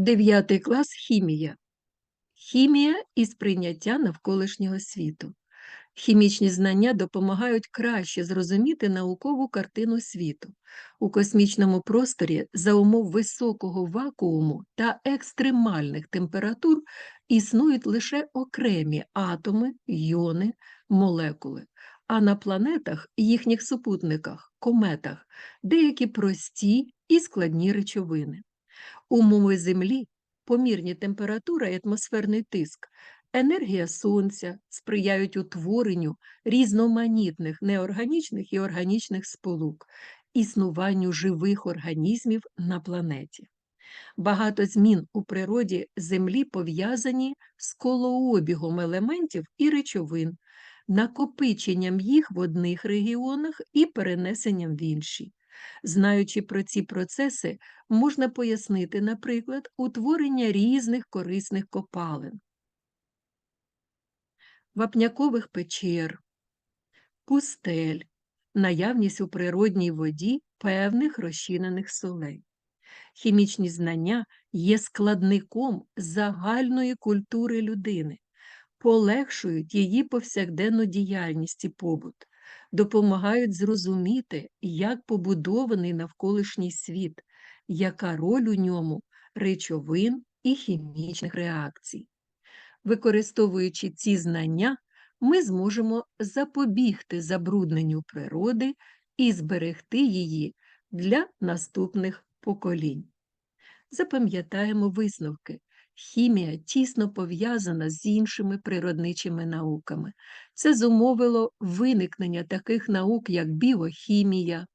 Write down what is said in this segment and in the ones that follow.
Дев'ятий клас хімія. Хімія і сприйняття навколишнього світу. Хімічні знання допомагають краще зрозуміти наукову картину світу. У космічному просторі за умов високого вакууму та екстремальних температур існують лише окремі атоми, йони, молекули, а на планетах їхніх супутниках, кометах, деякі прості і складні речовини. Умови Землі, помірні температура і атмосферний тиск, енергія сонця сприяють утворенню різноманітних неорганічних і органічних сполук, існуванню живих організмів на планеті. Багато змін у природі Землі пов'язані з колообігом елементів і речовин, накопиченням їх в одних регіонах і перенесенням в інші. Знаючи про ці процеси, можна пояснити, наприклад, утворення різних корисних копалин, вапнякових печер, пустель, наявність у природній воді певних розчинених солей. Хімічні знання є складником загальної культури людини, полегшують її повсякденну діяльність і побут, допомагають зрозуміти, як побудований навколишній світ, яка роль у ньому речовин і хімічних реакцій. Використовуючи ці знання, ми зможемо запобігти забрудненню природи і зберегти її для наступних поколінь. Запам'ятаємо висновки. Хімія тісно пов'язана з іншими природничими науками. Це зумовило виникнення таких наук, як біохімія,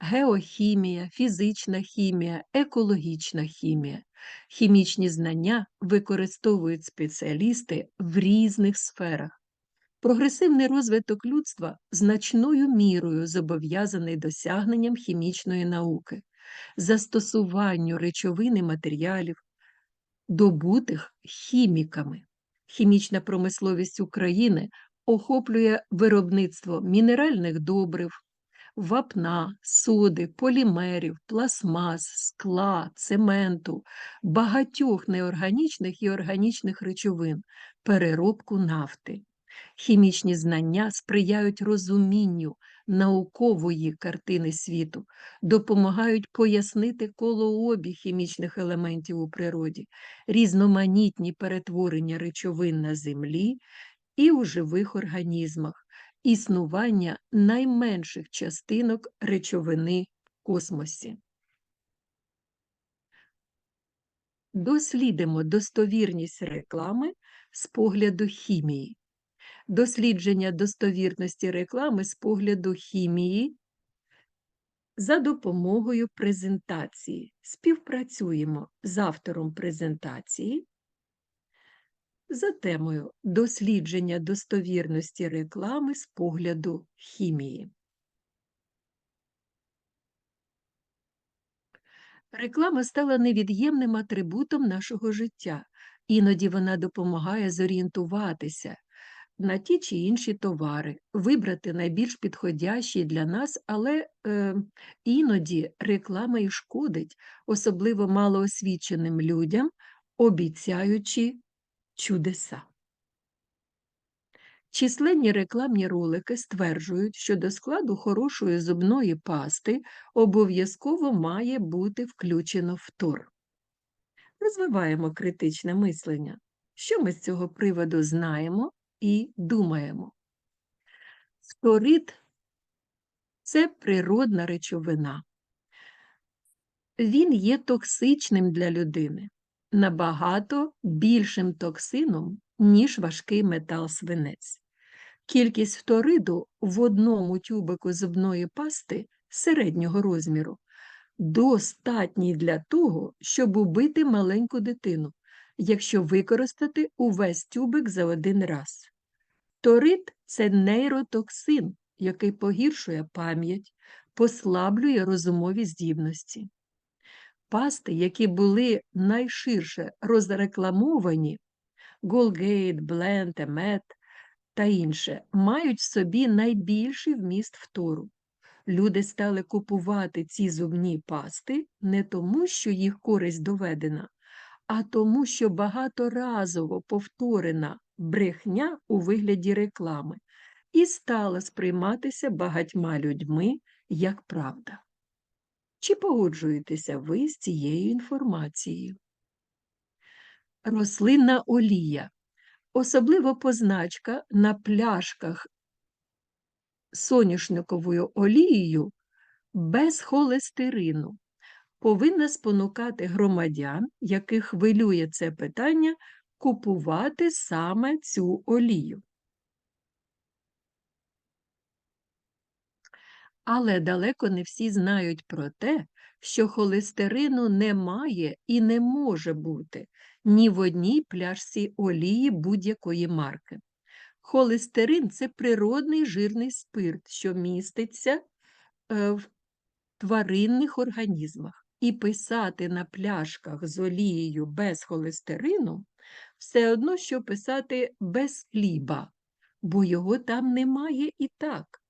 геохімія, фізична хімія, екологічна хімія. Хімічні знання використовують спеціалісти в різних сферах. Прогресивний розвиток людства значною мірою зобов'язаний досягненням хімічної науки, застосуванню речовин і матеріалів, добутих хіміками. Хімічна промисловість України охоплює виробництво мінеральних добрив, вапна, соди, полімерів, пластмас, скла, цементу, багатьох неорганічних і органічних речовин, переробку нафти. Хімічні знання сприяють розумінню наукової картини світу, допомагають пояснити колообіг хімічних елементів у природі, різноманітні перетворення речовин на землі і у живих організмах, існування найменших частинок речовини в космосі. Дослідимо достовірність реклами з погляду хімії дослідження достовірності реклами з погляду хімії за допомогою презентації. Співпрацюємо з автором презентації за темою дослідження достовірності реклами з погляду хімії. Реклама стала невід'ємним атрибутом нашого життя. Іноді вона допомагає зорієнтуватися, на ті чи інші товари, вибрати найбільш підходящі для нас, але е, іноді реклама і шкодить, особливо малоосвіченим людям, обіцяючи чудеса. Численні рекламні ролики стверджують, що до складу хорошої зубної пасти обов'язково має бути включено фтор. Розвиваємо критичне мислення. Що ми з цього приводу знаємо і думаємо. Фторид це природна речовина. Він є токсичним для людини, набагато більшим токсином, ніж важкий метал свинець. Кількість фториду в одному тюбику зубної пасти середнього розміру достатній для того, щоб убити маленьку дитину, якщо використати увесь тюбик за один раз. Торит це нейротоксин, який погіршує пам'ять, послаблює розумові здібності. Пасти, які були найширше розрекламовані, Голгейт, Бленд, Емет та інше, мають в собі найбільший вміст фтору. Люди стали купувати ці зубні пасти не тому, що їх користь доведена, а тому, що багаторазово повторена брехня у вигляді реклами і стала сприйматися багатьма людьми як правда. Чи погоджуєтеся ви з цією інформацією? Рослинна олія. Особливо позначка на пляшках соняшниковою олією без холестерину повинна спонукати громадян, яких хвилює це питання, купувати саме цю олію. Але далеко не всі знають про те, що холестерину немає і не може бути ні в одній пляшці олії будь-якої марки. Холестерин це природний жирний спирт, що міститься е, в тваринних організмах. І писати на пляшках з олією без холестерину все одно, що писати без хліба, бо його там немає і так.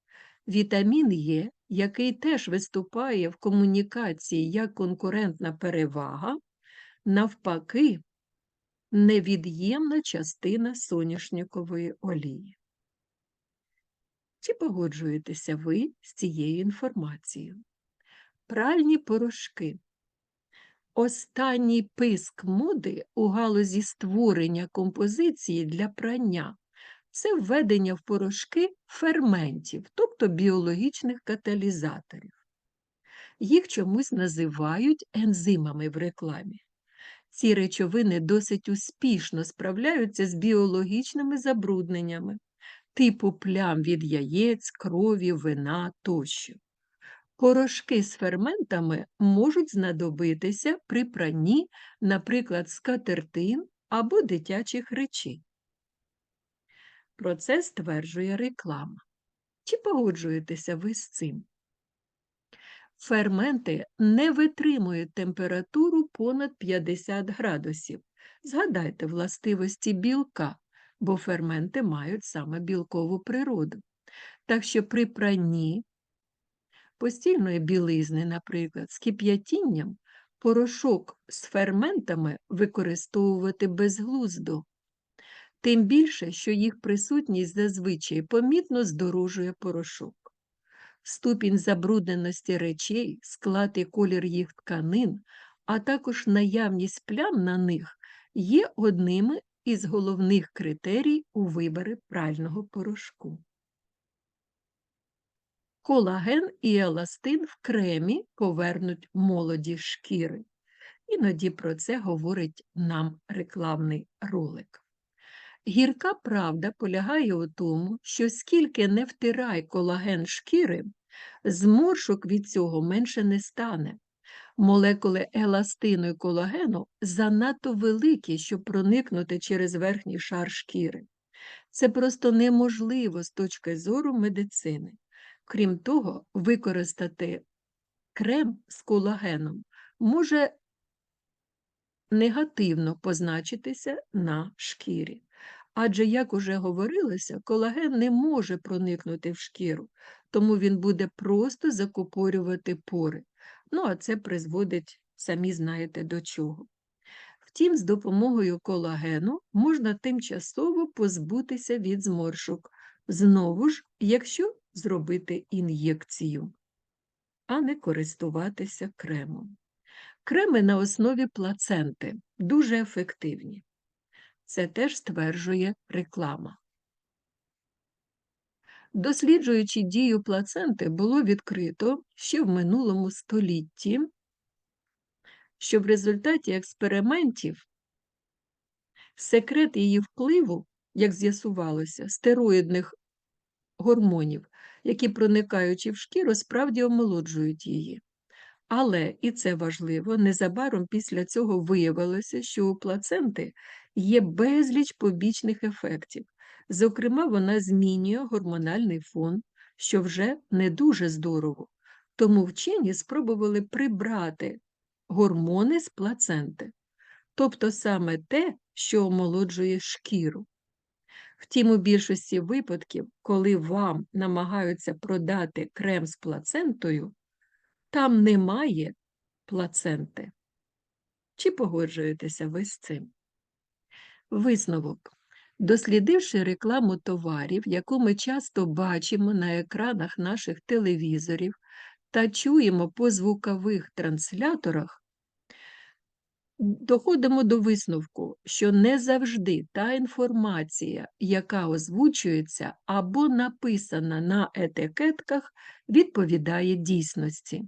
Вітамін Е, який теж виступає в комунікації як конкурентна перевага, навпаки, невід'ємна частина соняшникової олії. Чи погоджуєтеся ви з цією інформацією? Пральні порошки. Останній писк моди у галузі створення композиції для прання це введення в порошки ферментів, тобто біологічних каталізаторів. Їх чомусь називають ензимами в рекламі. Ці речовини досить успішно справляються з біологічними забрудненнями, типу плям від яєць, крові, вина тощо. Порошки з ферментами можуть знадобитися при пранні, наприклад, скатертин або дитячих речей. Про це стверджує реклама. Чи погоджуєтеся ви з цим? Ферменти не витримують температуру понад 50 градусів. Згадайте властивості білка, бо ферменти мають саме білкову природу. Так що при пранні постільної білизни, наприклад, з кип'ятінням порошок з ферментами використовувати безглуздо, тим більше, що їх присутність зазвичай помітно здорожує порошок. Ступінь забрудненості речей, склад і колір їх тканин, а також наявність плям на них є одними із головних критерій у виборі прального порошку. Колаген і еластин в кремі повернуть молоді шкіри. Іноді про це говорить нам рекламний ролик. Гірка правда полягає у тому, що скільки не втирай колаген шкіри, зморшок від цього менше не стане. Молекули еластину і колагену занадто великі, щоб проникнути через верхній шар шкіри. Це просто неможливо з точки зору медицини. Крім того, використати крем з колагеном може негативно позначитися на шкірі. Адже, як уже говорилося, колаген не може проникнути в шкіру, тому він буде просто закупорювати пори. Ну, а це призводить, самі знаєте, до чого. Втім, з допомогою колагену можна тимчасово позбутися від зморшок, знову ж, якщо зробити ін'єкцію, а не користуватися кремом. Креми на основі плаценти дуже ефективні. Це теж стверджує реклама. Досліджуючи дію плаценти, було відкрито ще в минулому столітті, що в результаті експериментів секрет її впливу, як з'ясувалося, стероїдних гормонів, які, проникаючи в шкіру, справді омолоджують її. Але, і це важливо, незабаром після цього виявилося, що у плаценти є безліч побічних ефектів. Зокрема, вона змінює гормональний фон, що вже не дуже здорово. Тому вчені спробували прибрати гормони з плаценти, тобто саме те, що омолоджує шкіру. Втім, у більшості випадків, коли вам намагаються продати крем з плацентою, там немає плаценти. Чи погоджуєтеся ви з цим? Висновок. Дослідивши рекламу товарів, яку ми часто бачимо на екранах наших телевізорів та чуємо по звукових трансляторах, доходимо до висновку, що не завжди та інформація, яка озвучується або написана на етикетках, відповідає дійсності.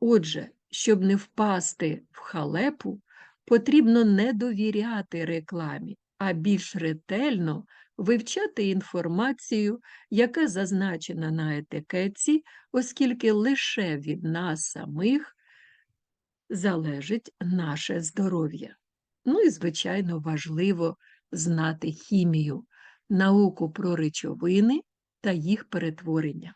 Отже, щоб не впасти в халепу, потрібно не довіряти рекламі, а більш ретельно вивчати інформацію, яка зазначена на етикетці, оскільки лише від нас самих залежить наше здоров'я. Ну і, звичайно, важливо знати хімію, науку про речовини та їх перетворення.